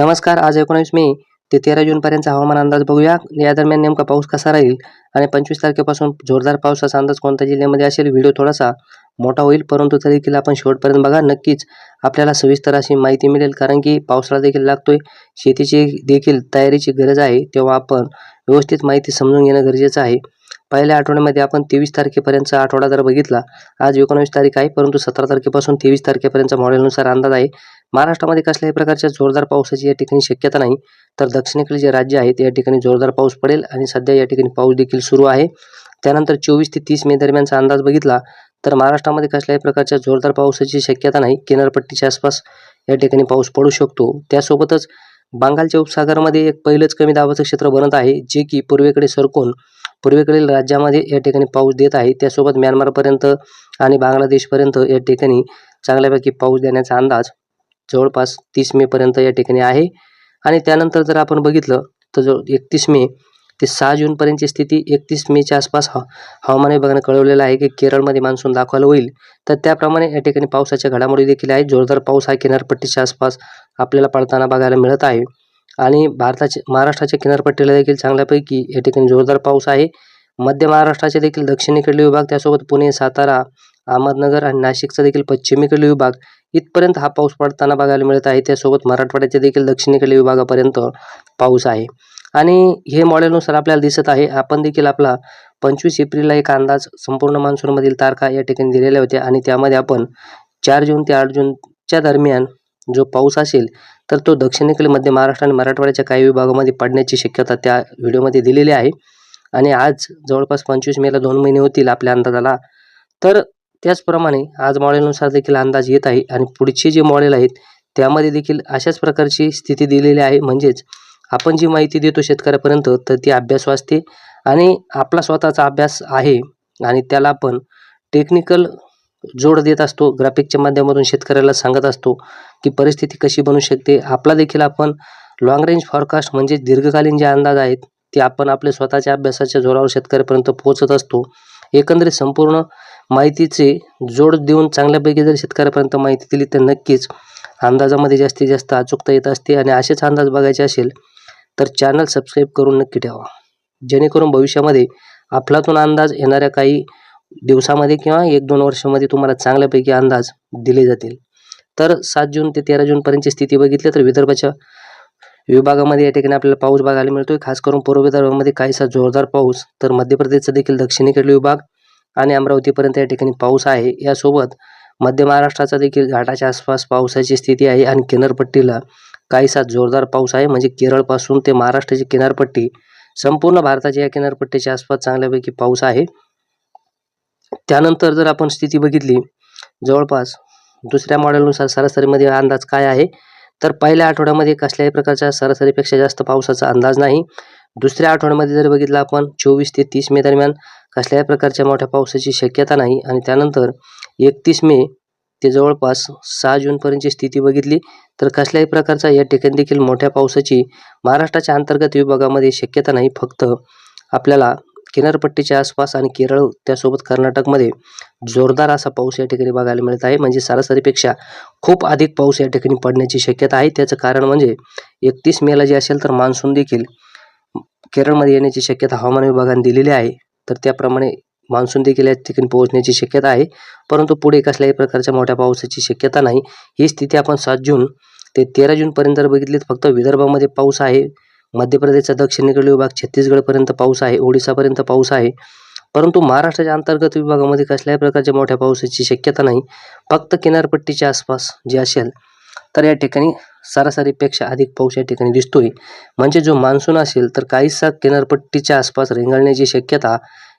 नमस्कार आज एकोणीस मे ते तेरा जूनपर्यंतचा हवामान अंदाज बघूया. या दरम्यान नेमका पाऊस कसा राहील आणि पंचवीस तारखेपासून जोरदार पावसाचा अंदाज कोणत्या जिल्ह्यामध्ये असेल? व्हिडिओ थोडासा मोठा होईल परंतु तरी देखील आपण शेवटपर्यंत बघा. नक्कीच आपल्याला सविस्तर अशी माहिती मिळेल कारण की पावसाळा देखील लागतोय. शेतीची देखील तयारीची गरज आहे तेव्हा आपण व्यवस्थित माहिती समजून घेणं गरजेचं आहे. पहिल्या आठवड्यामध्ये आपण तेवीस तारखेपर्यंतचा आठवडा जर बघितला आज एकोणवीस तारीख आहे परंतु सतरा तारखेपासून तेवीस तारखेपर्यंतचा मॉडेलनुसार अंदाज आहे. महाराष्ट्रामध्ये कसल्याही प्रकारच्या जोरदार पावसाची या ठिकाणी शक्यता नाही. तर दक्षिणेकडील जे राज्य आहेत या ठिकाणी जोरदार पाऊस पडेल आणि सध्या या ठिकाणी पाऊस देखील सुरू आहे. त्यानंतर चोवीस ते तीस मे दरम्यानचा अंदाज बघितला तर महाराष्ट्रामध्ये कसल्याही प्रकारच्या जोरदार पावसाची शक्यता नाही. किनारपट्टीच्या आसपास या ठिकाणी पाऊस पडू शकतो. त्यासोबतच बंगालच्या उपसागरामध्ये एक पहिलंच कमी दाबाचं क्षेत्र बनत आहे जे की पूर्वेकडे सरकून पूर्वेकडील राज्यामध्ये या ठिकाणी पाऊस देत आहे. त्यासोबत म्यानमारपर्यंत आणि बांगलादेशपर्यंत या ठिकाणी चांगल्यापैकी पाऊस देण्याचा अंदाज जवळपास तीस मेपर्यंत या ठिकाणी आहे. आणि त्यानंतर जर आपण बघितलं तर जो एकतीस मे ते सहा जूनपर्यंतची स्थिती एकतीस मेच्या आसपास ह हवामान विभागाने कळवलेलं आहे की केरळमध्ये मान्सून दाखवायला होईल. तर त्याप्रमाणे या ठिकाणी पावसाच्या घडामोडी देखील आहेत. जोरदार पाऊस हा किनारपट्टीच्या आसपास आपल्याला पडताना बघायला मिळत आहे. आणि भारताच्या महाराष्ट्राच्या किनारपट्टीला देखील चांगल्यापैकी या ठिकाणी जोरदार पाऊस आहे. मध्य महाराष्ट्राचे देखील दक्षिणेकडील विभाग त्यासोबत पुणे सातारा अहमदनगर आणि नाशिकचा देखील पश्चिमेकडील विभाग इथपर्यंत हा पाऊस पडताना बघायला मिळत आहे. त्यासोबत मराठवाड्याच्या देखील दक्षिणेकडील विभागापर्यंत पाऊस आहे. आणि हे मॉडेलनुसार आपल्याला दिसत आहे आपण देखील आपला पंचवीस एप्रिलला एक अंदाज संपूर्ण मान्सूनमधील तारखा या ठिकाणी दिलेल्या होत्या आणि त्यामध्ये आपण चार जून ते आठ जूनच्या दरम्यान जो पाऊस असेल तर तो दक्षिणेकडील मध्य महाराष्ट्र आणि मराठवाड्याच्या काही विभागामध्ये पडण्याची शक्यता त्या व्हिडिओमध्ये दिलेली आहे. आणि आज जवळपास पंचवीस मेला दोन महिने होतील आपल्या अंदाजाला. तर त्याचप्रमाणे आज मॉडेलनुसार देखील अंदाज येत आहे आणि पुढचे जे मॉडेल आहेत त्यामध्ये देखील अशाच प्रकारची स्थिती दिलेली आहे. म्हणजेच आपण जी माहिती देतो शेतकऱ्यापर्यंत तर ती अभ्यास वाचते आणि आपला स्वतःचा अभ्यास आहे आणि त्याला आपण टेक्निकल जोड देत असतो. ग्राफिकच्या माध्यमातून शेतकऱ्याला सांगत असतो की परिस्थिती कशी बनू शकते. आपला देखील आपण लॉंग रेंज फॉरकास्ट म्हणजे दीर्घकालीन जे अंदाज आहेत ते आपण आपल्या स्वतःच्या अभ्यासाच्या जोरावर शेतकऱ्यापर्यंत पोहोचत असतो. एकंदरीत संपूर्ण माहितीचे जोड देऊन चांगल्यापैकी जर शेतकऱ्यापर्यंत माहिती दिली तर नक्कीच अंदाजामध्ये जास्तीत जास्त अचूकता येत असते आणि असेच अंदाज बघायचे असेल तर चॅनल सबस्क्राईब करून नक्की ठेवा. जेणेकरून भविष्यामध्ये अफलातून अंदाज येणाऱ्या काही दिवसामध्ये किंवा एक दोन वर्षामध्ये तुम्हाला चांगल्यापैकी अंदाज दिले जातील. तर सात जून ते तेरा जूनपर्यंतची स्थिती बघितली तर विदर्भाच्या विभागामध्ये या ठिकाणी आपल्याला पाऊस बघायला मिळतोय. खास करून पूर्व विदर्भामध्ये काहीसा जोरदार पाऊस तर मध्य प्रदेशचा देखील दक्षिणेकडील विभाग आणि अमरावतीपर्यंत या ठिकाणी पाऊस आहे. यासोबत मध्य महाराष्ट्राचा देखील घाटाच्या आसपास पावसाची स्थिती आहे आणि किनारपट्टीला काहीसा जोरदार पाऊस आहे. म्हणजे केरळपासून ते महाराष्ट्राची किनारपट्टी संपूर्ण भारताच्या या किनारपट्टीच्या आसपास चांगल्यापैकी पाऊस आहे. त्यानंतर जर आपण स्थिती बघितली जवळपास दुसऱ्या मॉडेलनुसार सरासरीमध्ये अंदाज काय आहे? तर पहिल्या आठवड्यामध्ये कसल्याही प्रकारच्या सरासरीपेक्षा जास्त पावसाचा अंदाज नाही. दुसऱ्या आठवड्यामध्ये जर बघितलं आपण चोवीस ते तीस मे दरम्यान कसल्याही प्रकारच्या मोठ्या पावसाची शक्यता नाही आणि त्यानंतर एकतीस मे ते जवळपास सहा जूनपर्यंतची स्थिती बघितली तर कसल्याही प्रकारचा या ठिकाणी देखील मोठ्या पावसाची महाराष्ट्राच्या अंतर्गत विभागामध्ये शक्यता नाही. फक्त आपल्याला किनारपट्टीच्या आसपास आणि केरळ त्यासोबत कर्नाटकमध्ये जोरदार असा पाऊस या ठिकाणी बघायला मिळत आहे. म्हणजे सरासरीपेक्षा खूप अधिक पाऊस या ठिकाणी पडण्याची शक्यता आहे. त्याचं कारण म्हणजे एकतीस मेला जे असेल तर मान्सून देखील केरळमध्ये येण्याची शक्यता हवामान विभागाने दिलेली आहे तर त्याप्रमाणे मान्सून देखील या ठिकाणी पोहोचण्याची शक्यता आहे. परंतु पुढे कसल्याही प्रकारच्या मोठ्या पावसाची शक्यता नाही. ही स्थिती आपण सात जून ते तेरा जूनपर्यंत जर बघितली फक्त विदर्भामध्ये पाऊस आहे. मध्य प्रदेशचा दक्षिणेकडील विभाग छत्तीसगडपर्यंत पाऊस आहे. ओडिसापर्यंत पाऊस आहे. परंतु महाराष्ट्राच्या अंतर्गत विभागामध्ये कसल्याही प्रकारच्या मोठ्या पावसाची शक्यता नाही. फक्त किनारपट्टीच्या आसपास जे असेल तर या ठिकाणी सरासरीपेक्षा अधिक पाऊस या ठिकाणी दिसतोय. म्हणजे जो मान्सून असेल तर काहीसा किनारपट्टीच्या आसपास रेंगाळण्याची शक्यता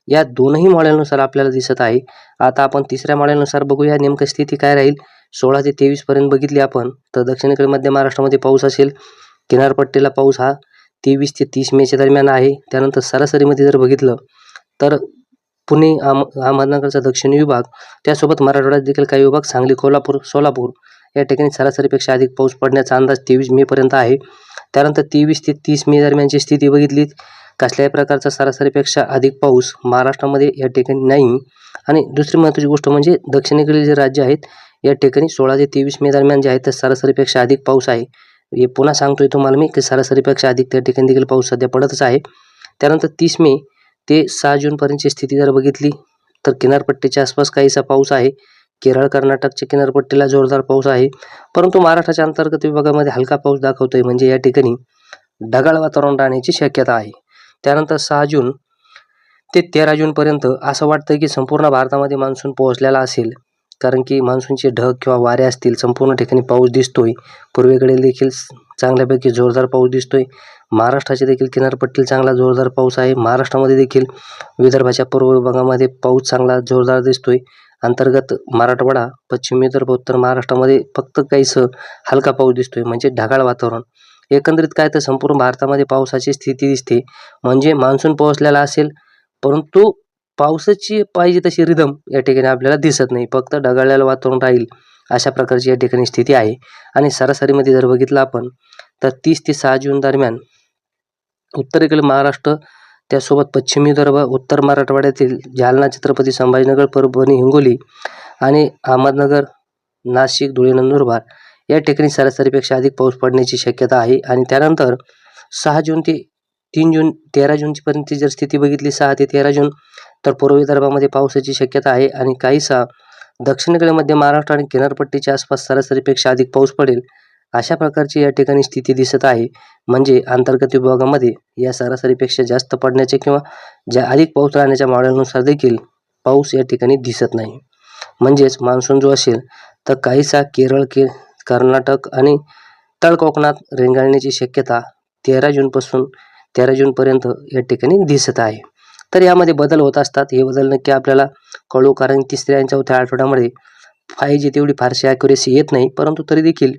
या दोनही मॉडेलनुसार आपल्याला दिसत आहे. आता आपण तिसऱ्या मॉडेलनुसार बघूया नेमकं स्थिती काय राहील. सोळा ते तेवीसपर्यंत बघितली आपण तर दक्षिणेकडे मध्य महाराष्ट्रामध्ये पाऊस असेल. किनारपट्टीला पाऊस हा तेवीस ते तीस मेच्या दरम्यान आहे. त्यानंतर सरासरीमध्ये जर बघितलं तर पुणे अहमदनगरचा दक्षिणी विभाग त्यासोबत मराठवाड्यात देखील काही विभाग सांगली कोल्हापूर सोलापूर या ठिकाणी सरासरीपेक्षा अधिक पाऊस पडण्याचा अंदाज तेवीस मेपर्यंत आहे. त्यानंतर तेवीस ते तीस मे दरम्यानची स्थिती बघितली कसल्याही प्रकारचा सरासरीपेक्षा अधिक पाऊस महाराष्ट्रामध्ये या ठिकाणी नाही. आणि दुसरी महत्त्वाची गोष्ट म्हणजे दक्षिणेकडील जे राज्य आहेत या ठिकाणी सोळा ते तेवीस मे दरम्यान जे आहेत तर सरासरीपेक्षा अधिक पाऊस आहे. हे पुन्हा सांगतोय तुम्हाला मी की सरासरीपेक्षा अधिक त्या ठिकाणी देखील पाऊस सध्या पडतच आहे. त्यानंतर तीस मे ते सहा जूनपर्यंतची स्थिती जर बघितली तर किनारपट्टीच्या आसपास काहीसा पाऊस आहे. केरळ कर्नाटकच्या किनारपट्टीला जोरदार पाऊस आहे. परंतु महाराष्ट्राच्या अंतर्गत विभागामध्ये हलका पाऊस दाखवतोय. म्हणजे या ठिकाणी ढगाळ वातावरण राहण्याची शक्यता आहे. त्यानंतर सहा जून ते तेरा जूनपर्यंत असं वाटतं की संपूर्ण भारतामध्ये मान्सून पोहोचलेला असेल. कारण की मान्सूनचे ढग किंवा वारे असतील संपूर्ण ठिकाणी पाऊस दिसतोय. पूर्वेकडे देखील चांगल्यापैकी जोरदार पाऊस दिसतोय. महाराष्ट्राच्या देखील किनारपट्टीला चांगला जोरदार पाऊस आहे. महाराष्ट्रामध्ये देखील विदर्भाच्या पूर्व विभागामध्ये पाऊस चांगला जोरदार दिसतोय. अंतर्गत मराठवाडा पश्चिम विदर्भ उत्तर महाराष्ट्रामध्ये फक्त काहीसं हलका पाऊस दिसतोय म्हणजे ढगाळ वातावरण. एकंदरीत काय तर संपूर्ण भारतामध्ये पावसाची स्थिती दिसते. म्हणजे मान्सून पोहोचलेला असेल परंतु पावसाची पाहिजे तशी रिदम या ठिकाणी आपल्याला दिसत नाही. फक्त ढगाळलेलं वातावरण राहील अशा प्रकारची या ठिकाणी स्थिती आहे. आणि सरासरीमध्ये जर बघितलं आपण तर तीस ते सहा जून दरम्यान उत्तरेकडील महाराष्ट्र त्यासोबत पश्चिम विदर्भ उत्तर मराठवाड्यातील जालना छत्रपती संभाजीनगर परभणी हिंगोली आणि अहमदनगर नाशिक धुळे नंदुरबार या ठिकाणी सरासरीपेक्षा अधिक पाऊस पडण्याची शक्यता आहे. आणि त्यानंतर सहा जून ते तीन जून तेरा जूनपर्यंतची जर स्थिती बघितली सहा ते तेरा जून तर पूर्व विदर्भामध्ये पावसाची शक्यता आहे. आणि काहीसा दक्षिणेकडे मध्य महाराष्ट्र आणि किनारपट्टीच्या आसपास सरासरीपेक्षा अधिक पाऊस पडेल. अशा प्रकारची या ठिकाणी स्थिती दिसत आहे. म्हणजे अंतर्गत विभागामध्ये या सरासरीपेक्षा जास्त पडण्याचे किंवा ज्या अधिक पाऊस राहण्याच्या मॉडेलनुसार देखील पाऊस या ठिकाणी दिसत नाही. म्हणजेच मान्सून जो असेल तर काहीसा केरळ के कर्नाटक आणि तळ कोकणात रेंगाळण्याची शक्यता तेरा जूनपासून तेरा जूनपर्यंत या ठिकाणी दिसत आहे. तर यामध्ये बदल होत असतात. हे बदल नक्की आपल्याला कळू कारण तिसऱ्या आणि चौथ्या आठवड्यामध्ये फाय जी तेवढी फारशी ॲक्युरेसी येत नाही. परंतु तरी देखील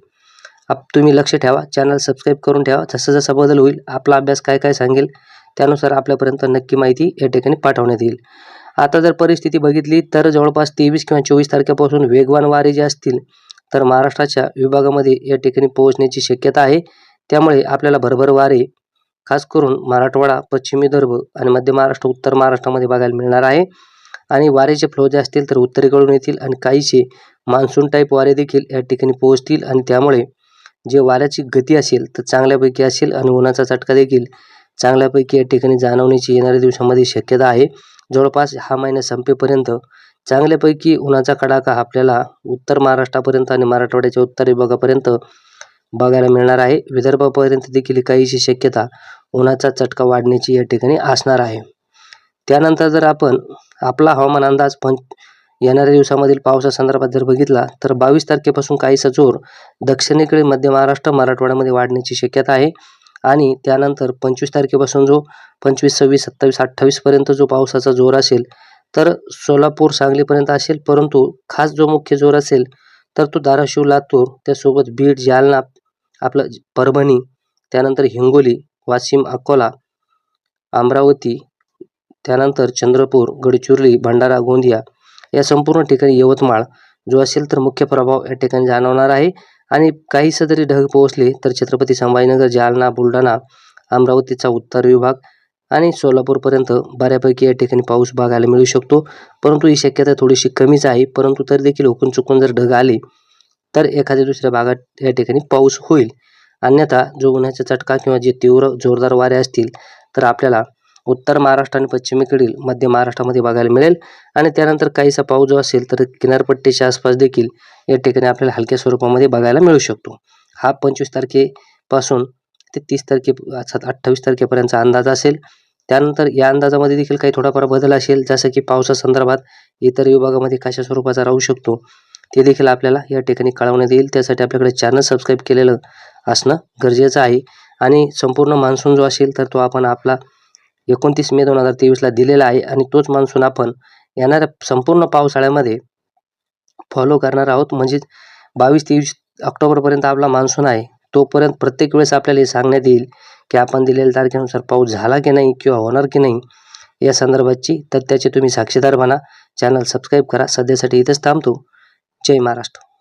आप तुम्ही लक्ष ठेवा चॅनल सबस्क्राईब करून ठेवा. जसं जसा बदल होईल आपला अभ्यास काय काय सांगेल त्यानुसार आपल्यापर्यंत नक्की माहिती या ठिकाणी पाठवण्यात येईल. आता जर परिस्थिती बघितली तर जवळपास तेवीस किंवा चोवीस तारखेपासून वेगवान वारे जे असतील तर महाराष्ट्राच्या विभागामध्ये या ठिकाणी पोहोचण्याची शक्यता आहे. त्यामुळे आपल्याला भरभर वारे खास करून मराठवाडा पश्चिम विदर्भ आणि मध्य महाराष्ट्र उत्तर महाराष्ट्रामध्ये बघायला मिळणार आहे. आणि वारेचे फ्लो जे असतील तर उत्तरेकडून येतील आणि काहीसे मान्सून टाईप वारे देखील या ठिकाणी पोहोचतील. आणि त्यामुळे जे वाऱ्याची गती असेल तर चांगल्यापैकी असेल आणि उन्हाचा चटका देखील. चांगल्यापैकी या ठिकाणी जाणवण्याची येणाऱ्या दिवसामध्ये शक्यता आहे. जवळपास हा महिना संपेपर्यंत चांगल्यापैकी उन्हाचा कडाका आपल्याला उत्तर महाराष्ट्रापर्यंत आणि मराठवाड्याच्या उत्तर विभागापर्यंत बघायला मिळणार आहे. विदर्भापर्यंत देखील काहीशी शक्यता उन्हाचा चटका वाढण्याची या ठिकाणी असणार आहे. त्यानंतर जर आपण आपला हवामान अंदाज पण येणाऱ्या दिवसामधील पावसासंदर्भात जर बघितला तर बावीस तारखेपासून काहीसा जोर दक्षिणेकडे मध्य महाराष्ट्र मराठवाड्यामध्ये वाढण्याची शक्यता आहे. आणि त्यानंतर पंचवीस तारखेपासून जो पंचवीस सव्वीस सत्तावीस अठ्ठावीसपर्यंत जो पावसाचा जोर असेल तर सोलापूर सांगलीपर्यंत असेल. परंतु खास जो मुख्य जोर असेल तर तो धाराशिव लातूर त्यासोबत बीड जालना आपलं परभणी त्यानंतर हिंगोली वाशिम अकोला अमरावती त्यानंतर चंद्रपूर गडचिरोली भंडारा गोंदिया या संपूर्ण ठिकाणी यवतमाळ जो असेल तर मुख्य प्रभाव या ठिकाणी जाणवणार आहे. आणि काहीसं जरी ढग पोहोचले तर छत्रपती संभाजीनगर जालना बुलढाणा अमरावतीचा उत्तर विभाग आणि सोलापूरपर्यंत बऱ्यापैकी या ठिकाणी पाऊस बघायला मिळू शकतो. परंतु ही शक्यता थोडीशी कमीच आहे. परंतु तरी देखील हुकून चुकून जर ढग आले तर एखाद्या दुसऱ्या भागात या ठिकाणी पाऊस होईल. अन्यथा जो उन्हाचा चटका किंवा जे तीव्र जोरदार वारे असतील तर आपल्याला उत्तर महाराष्ट्र आणि पश्चिमेकडील मध्य महाराष्ट्रामध्ये बघायला मिळेल. आणि त्यानंतर काहीसा पाऊस जो असेल तर किनारपट्टीच्या आसपास देखील या ठिकाणी आपल्याला हलक्या स्वरूपामध्ये बघायला मिळू शकतो. हा पंचवीस तारखेपासून ते तीस तारखे अठ्ठावीस तारखेपर्यंतचा अंदाज असेल. त्यानंतर या अंदाजामध्ये देखील काही थोडाफार बदल असेल. जसं की पावसासंदर्भात इतर विभागामध्ये कशा स्वरूपाचा राहू शकतो ते देखील आपल्याला या ठिकाणी कळवण्यात येईल. त्यासाठी आपल्याकडे चॅनल सबस्क्राईब केलेलं असणं गरजेचं आहे. आणि संपूर्ण मान्सून जो असेल तर तो आपण आपला एकोणतीस मे दोन हजार तेवीसला दिलेला आहे आणि तोच मान्सून आपण येणाऱ्या संपूर्ण पावसाळ्यामध्ये फॉलो करणार आहोत. म्हणजेच बावीस तेवीस ऑक्टोबरपर्यंत आपला मान्सून आहे. तोपर्यंत प्रत्येक वेळेस आपल्याला हे सांगण्यात येईल की आपण दिलेल्या तारखेनुसार पाऊस झाला की नाही किंवा होणार की नाही या संदर्भाची तर त्याचे तुम्ही साक्षीदार बना. चॅनल सबस्क्राईब करा. सध्यासाठी इथंच थांबतो. जय महाराष्ट्र.